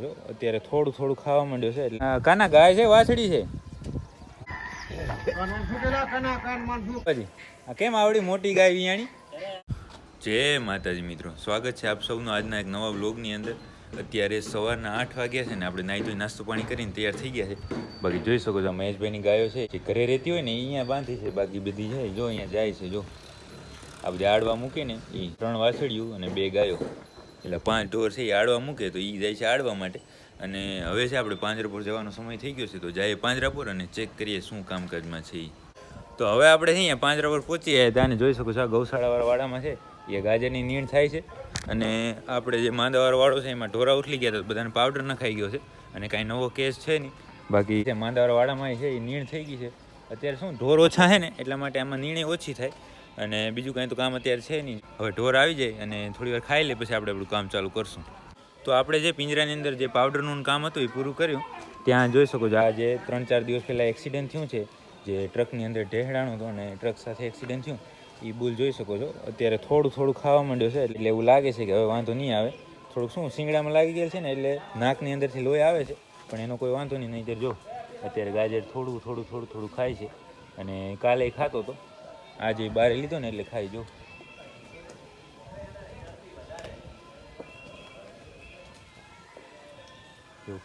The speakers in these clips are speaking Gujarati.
જો અત્યારે થોડું થોડું ખાવા માંડ્યો છે. એટલે કાના ગાય છે વાછડી છે? કેમ આવડી મોટી ગાય વિયાણી? જય માતાજી મિત્રો. સ્વાગત છે આપ સૌનું આજના એક નવા વ્લોગની અંદર. અત્યારે સવારના આઠ વાગ્યા છે ને આપણે નાહી ધોઈ નાસ્તો પાણી કરીને તૈયાર થઈ ગયા છે. બાકી જોઈ શકો છો મહેશભાઈની ગાયો છે જે ઘરે રહેતી હોય ને એ અહીંયા બાંધી છે. બાકી બધી છે જો અહીંયા જાય છે જો. આ બધી આડવા મૂકીને એ ત્રણ વાછડિયું અને બે ગાયો. એટલે પાંચ ઢોર છે એ આડવા મૂકે તો એ જાય છે આડવા માટે. અને હવે છે આપણે પાંજરાપુર જવાનો સમય થઈ ગયો છે તો જાય પાંજરાપુર અને ચેક કરીએ શું કામકાજમાં છે તો હવે આપણે અહીંયા પાંજરાપુર પહોંચી ગયા ત્યાં જોઈ શકો છો આ ગૌશાળાવાળા વાડામાં છે. એ ગાજરની નીણ થાય છે અને આપણે જે માંદાવાળો વાળો છે એમાં ઢોરા ઉથલી ગયા તો બધાને પાવડર નખાઈ ગયો છે અને કાંઈ નવો કેસ છે નહીં. બાકી જે માંદાવાળા વાડામાં છે એ નીણ થઈ ગઈ છે. અત્યારે શું ઢોર ઓછા છે ને એટલા માટે આમાં નીણે ઓછી થાય. અને બીજું કાંઈ તો કામ અત્યારે છે નહીં. હવે ઢોર આવી જાય અને થોડી વાર ખાઈ લે, પછી આપણે આપણું કામ ચાલુ કરશું. તો આપણે જે પિંજરાની અંદર જે પાવડરનું કામ હતું એ પૂરું કર્યું. ત્યાં જોઈ શકો છો, આ જે ત્રણ ચાર દિવસ પહેલાં એક્સિડન્ટ થયું છે, જે ટ્રકની અંદર ઢેહડાણું હતું અને ટ્રક સાથે એક્સિડન્ટ થયું એ બુલ જોઈ શકો છો. અત્યારે થોડું થોડું ખાવા માંડ્યો છે, એટલે એવું લાગે છે કે હવે વાંધો નહીં આવે. થોડુંક શું, શિંગડામાં લાગી ગયેલ છે ને, એટલે નાકની અંદરથી લોહી આવે છે, પણ એનો કોઈ વાંધો નહીં નહીં જો, અત્યારે ગાજર થોડું થોડું થોડું થોડું ખાય છે. અને કાલે ખાતો હતો આજે બહાર લીધો ને એટલે ખાઈ જો.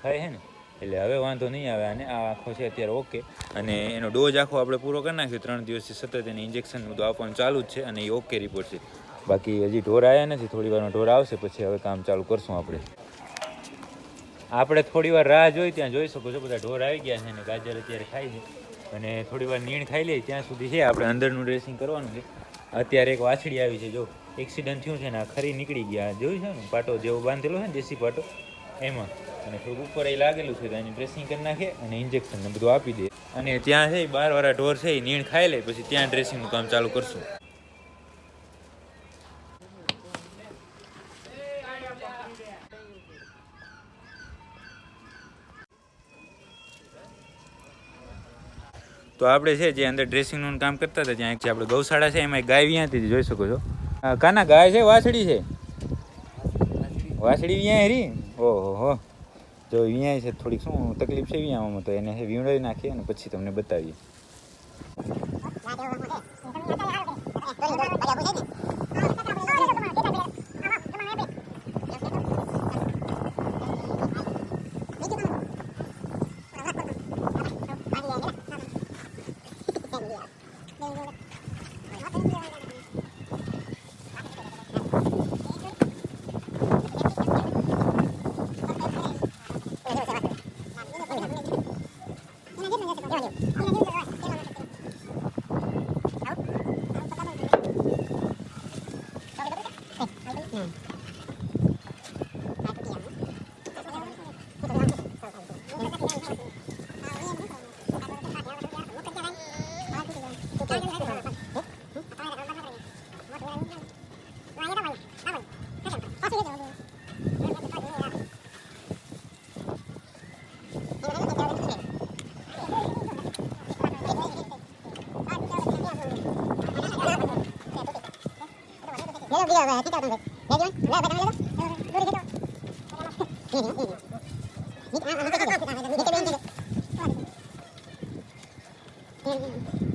ખાય છે ને? એટલે હવે વાંધો નહીં આવે અને આ આખો છે અત્યારે ઓકે અને એનો ડોઝ આખો આપણે પૂરો કરી નાખ્યો. ત્રણ દિવસથી સતત એને ઇન્જેક્શન બધું આપવાનું ચાલુ જ છે અને એ ઓકે રિપોર્ટ છે. બાકી હજી ઢોર આવ્યા નથી. થોડી વારમાં ઢોર આવશે. પછી હવે કામ ચાલુ કરશું આપણે. આપણે થોડી વાર રાહ જોઈ, ત્યાં જોઈ શકો છો. બધા ઢોર આવી ગયા છે અને ગાજર અત્યારે ખાઈ છે. અને થોડી વાર નીણ ખાઈ લઈએ, ત્યાં સુધી છે આપણે અંદરનું ડ્રેસિંગ કરવાનું છે. અત્યારે એક વાછડી આવી છે, જો. એક્સિડન્ટ થયું છે ને, આ ખરી નીકળી ગયા. જોયું છે ને, પાટો જેવો બાંધેલો છે ને, દેશી પાટો? એમાં. અને થોડું ઉપર એ લાગેલું છે એની ડ્રેસિંગ કરી નાખે અને ઇન્જેક્શન ને બધું આપી દે અને ત્યાં છે બાર વાળા ઢોર છે, એ નીણ ખાઈ લે, પછી ત્યાં ડ્રેસિંગનું કામ ચાલુ કરશું. તો આપણે છે, જે અંદર ડ્રેસિંગનું કામ કરતા હતા, ત્યાં એક છે આપણે ગૌશાળા છે, એમાં ગાય વ્યાંથી જોઈ શકો છો. કાના ગાય છે, વાછડી છે? વાછડી વ્યાય હરી ઓહો હો જો વ્યાય છે, થોડીક શું તકલીફ છે વ્યાવામાં તો એને વીવડાવી નાખીએ અને પછી તમને બતાવીએ. Các bạn có thể thấy.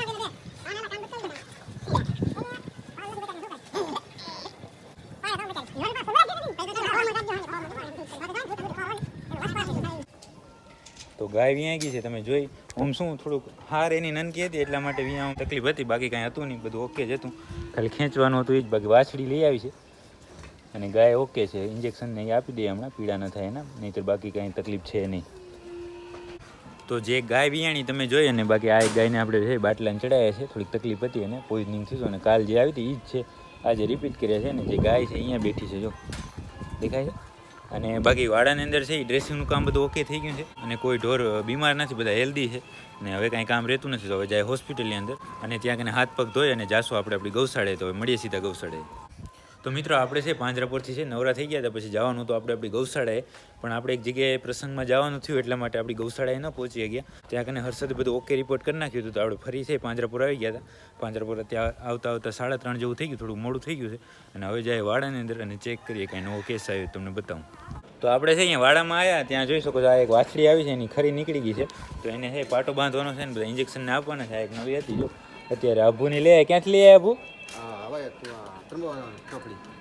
ગાય વ્યાં ગઈ છે, તમે જોઈ. આમ શું થોડુંક હાર એની નનકી હતી, એટલા માટે વ્યાં તકલીફ હતી, બાકી કાંઈ હતું નહીં, બધું ઓકે જ હતું. ખાલી ખેંચવાનું હતું એ જ, બાકી વાછડી લઈ આવી છે. અને ગાય ઓકે છે ઇન્જેક્શન ને આપી દે હમણાં, પીડા ન થાય એના, નહીંતર બાકી કાંઈ તકલીફ છે નહીં. તો જે ગાય વિયાણી તમે જોઈ અને બાકી આ ગાયને આપણે છે બાટલાને ચડાવ્યા છે, થોડીક તકલીફ હતી અને પોઈઝનિંગ થયું અને કાલ જે આવી હતી એ જ છે. આજે રિપીટ કર્યા છે ને જે ગાય છે અહીંયા બેઠી છે, જો. દેખાય છે? અને બાકી વાડાની અંદર છે એ ડ્રેસિંગનું કામ બધું ઓકે થઈ ગયું છે. અને કોઈ ઢોર બીમાર નથી, બધા હેલ્ધી છે. અને હવે કાંઈ કામ રહેતું નથી, તો હવે જાય હોસ્પિટલની અંદર. અને ત્યાં કને હાથ પગ ધોઈ અને જાશું આપણે આપણી ગૌશાળે, તો હવે મળીએ સીધા ગૌશાળે. તો મિત્રો, આપણે છે પાંજરાપુરથી છે નવરા થઈ ગયા હતા, પછી જવાનું તો આપણે આપણી ગૌશાળાએ. પણ આપણે એક જગ્યાએ પ્રસંગમાં જવાનું થયું, એટલા માટે આપણી ગૌશાળાએ ન પહોંચી ગયા. ત્યાં કને હર્ષદે બધું ઓકે રિપોર્ટ કરી નાખ્યું હતું, તો આપણે ફરી છે પાંજરાપુર આવી ગયા હતા. પાંજરાપુર ત્યાં આવતા આવતા સાડા ત્રણ જેવું થઈ ગયું, થોડું મોડું થઈ ગયું છે. અને હવે જાય વાડાની અંદર અને ચેક કરીએ કંઈ નવો કેસ આવ્યો તમને બતાવું. તો આપણે છે અહીંયા વાડામાં આવ્યા ત્યાં જોઈ શકો છો આ એક વાછડી આવી છે, એની ખરી નીકળી ગઈ છે. તો એને છે પાટો બાંધવાનો છે ને, બધા ઇન્જેક્શનને આપવાના છે, આ એક નવી હતી, જો. અત્યારે આભુની લે ક્યાંથી લઈ આભુ?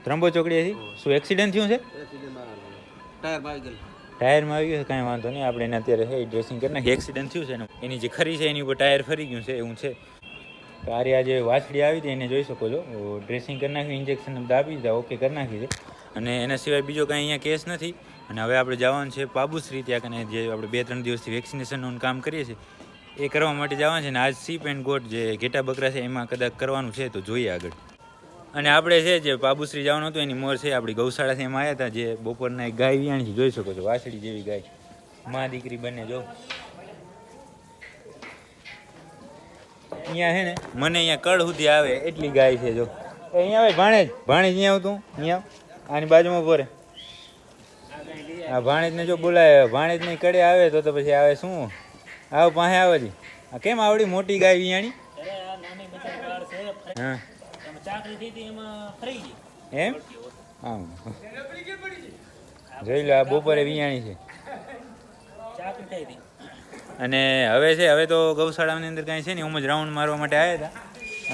ત્રંબો ચોકડી શું એક્સિડન્ટ થયું છે? ટાયરમાં આવી ગયું છે? કાંઈ વાંધો નહીં. આપણે એને અત્યારે છે ડ્રેસિંગ કરી નાખી એક્સિડન્ટ થયું છે ને એની જે ખરી છે એની ઉપર ટાયર ફરી ગયું છે એવું છે. તો આ આજે જે વાછડી આવી હતી એને જોઈ શકો છો. ડ્રેસિંગ કરી નાખ્યું ઇન્જેક્શન આપી દીધા ઓકે કરી નાખી છે. અને એના સિવાય બીજો કાંઈ અહીંયા કેસ નથી. અને હવે આપણે જવાનું છે પાબુશ્રી ત્યાં કને જે આપણે બે ત્રણ દિવસથી વેક્સિનેશનનું કામ કરીએ છીએ એ કરવા માટે જવાનું છે. ને આજ સીપ એન્ડ ગોટ જે ઘેટા બકરા છે એમાં કદાચ કરવાનું છે તો જોઈએ આગળ. અને આપણે છે જે બાબુશ્રી જવાનું હતું એની મોર છે આપણી ગૌશાળાથી એમાં આવ્યા હતા જે બપોરના એક ગાય વિયાણી જોઈ શકો છો વાસળી જેવી ગાય મા દીકરી બંને જો. અહીંયા છે ને મને અહીંયા કળ સુધી આવે એટલી ગાય છે જો. એ અહીંયા આવે ભાણેજ. ભાણેજ અહીંયા આવતું અહીંયા આની બાજુમાં પોરે આ ભાણેજને જો બોલાય ભાણેજની કડે આવે તો તો પછી આવે શું? આવ પાસે આવે જી. આ કેમ આવડી મોટી ગાય વિયાણી? હા. ચાકરી એમાં ફરી ગઈ. એમ? આમ. જોઈ લો આ બપોરે વિયાણી છે. અને હવે છે હવે તો ગૌશાળાની અંદર કાંઈ છે ને હું જ રાઉન્ડ મારવા માટે આવ્યા હતા.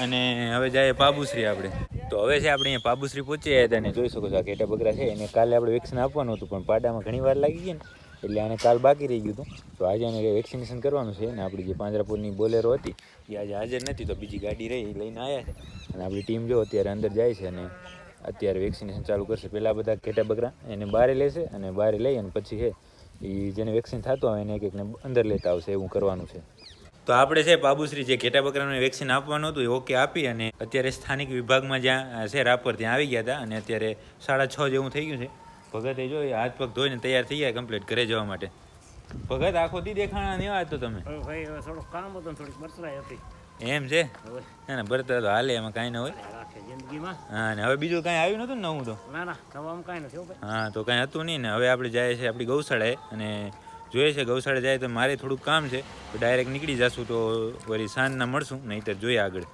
અને હવે જાય પાબુશ્રી આપણે. તો હવે છે આપણે અહીંયા પાબુશ્રી પહોંચી આવ્યા હતા ને જોઈ શકો છો આ કેટા બગરા છે એને કાલે આપણે વેક્સિન આપવાનું હતું પણ પાડામાં ઘણી વાર લાગી ગઈ ને. એટલે આને કાલ બાકી રહી ગયું હતું. તો આજે એને વેક્સિનેશન કરવાનું છે અને આપણી જે પાંજરાપુરની બોલેરો હતી, એ આજે હાજર નથી, તો બીજી ગાડી રહી લઈને આવ્યા છે. અને આપણી ટીમ જો અત્યારે અંદર જાય છે અને અત્યારે વેક્સિનેશન ચાલુ કરશે. પહેલાં બધા ઘેટા બકરા એને બહારે લેશે અને બહારે લઈ અને પછી છે એ જેને વેક્સિન થતું હોય એને એક એકને અંદર લેતા આવશે, એવું કરવાનું છે. તો આપણે છે, બાબુશ્રી જે ઘેટા બકરાનું વેક્સિન આપવાનું હતું, એ ઓકે આપી અને અત્યારે સ્થાનિક વિભાગમાં જ્યાં છે, રાપર, ત્યાં આવી ગયા હતા. અને અત્યારે સાડા છ જેવું થઈ ગયું છે. ભગતે જો હાથ પગ ધોઈને તૈયાર થઈ ગયા કમ્પ્લીટ ઘરે જવા માટે. ભગત આખો દી દેખાણા નહીં આવતો તમે. ભાઈ કામ હતું થોડીક બરસરાય હતી. એમ છે? ના ના બરતરા તો હાલે એમાં કાંઈ ન હોય. જિંદગીમાં. હા ને હવે બીજું કાંઈ આવ્યું નતું ને નવું તો? ના ના થવામાં કાંઈ નથી હા તો કાંઈ હતું નહીં ને. હવે આપણે જાય છે આપણી ગૌશાળાએ અને જોઈએ છે ગૌશાળા જાય તો મારે થોડુંક કામ છે. તો ડાયરેક્ટ નીકળી જશું તો વળી સાંજના મળશું નહીંતર જોઈએ આગળ.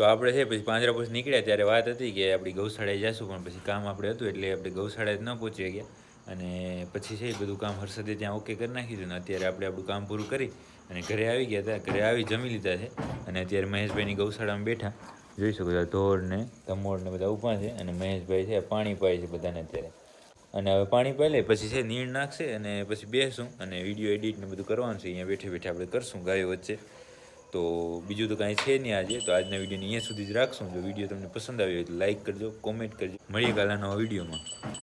તો આપણે છે, પછી પાંજરાપોશ નીકળ્યા ત્યારે વાત હતી કે આપણી ગૌશાળાએ જઈશું પણ પછી કામ આપણે હતું એટલે આપણે ગૌશાળાએ જ ન પહોંચી ગયા. અને પછી છે, એ બધું કામ હર્ષદે ત્યાં ઓકે કરી નાખી દીધું અત્યારે આપણે આપણું કામ પૂરું કરી અને ઘરે આવી ગયા હતા, ઘરે આવી જમી લીધા છે. અને અત્યારે મહેશભાઈની ગૌશાળામાં બેઠા. જોઈ શકો છો ધોળ ને ધમોળ ને બધા ઊભા છે અને મહેશભાઈ છે, પાણી પાય છે બધાને અત્યારે. અને હવે પાણી પાઈ લે, પછી છે, નીણ નાખશે અને પછી બેસું અને વીડિયો એડિટ ને બધું કરવાનું છે. અહીંયા બેઠે બેઠે આપણે કરશું ગાયો વચ્ચે. તો બીજું તો કાંઈ છે નહીં આજે. તો આજના વિડીયોને અહીંયા સુધી જ રાખશું. જો વીડિયો તમને પસંદ આવ્યો હોય તો લાઇક કરજો, કોમેન્ટ કરજો. મળીએ કાલના નવા વિડીયોમાં.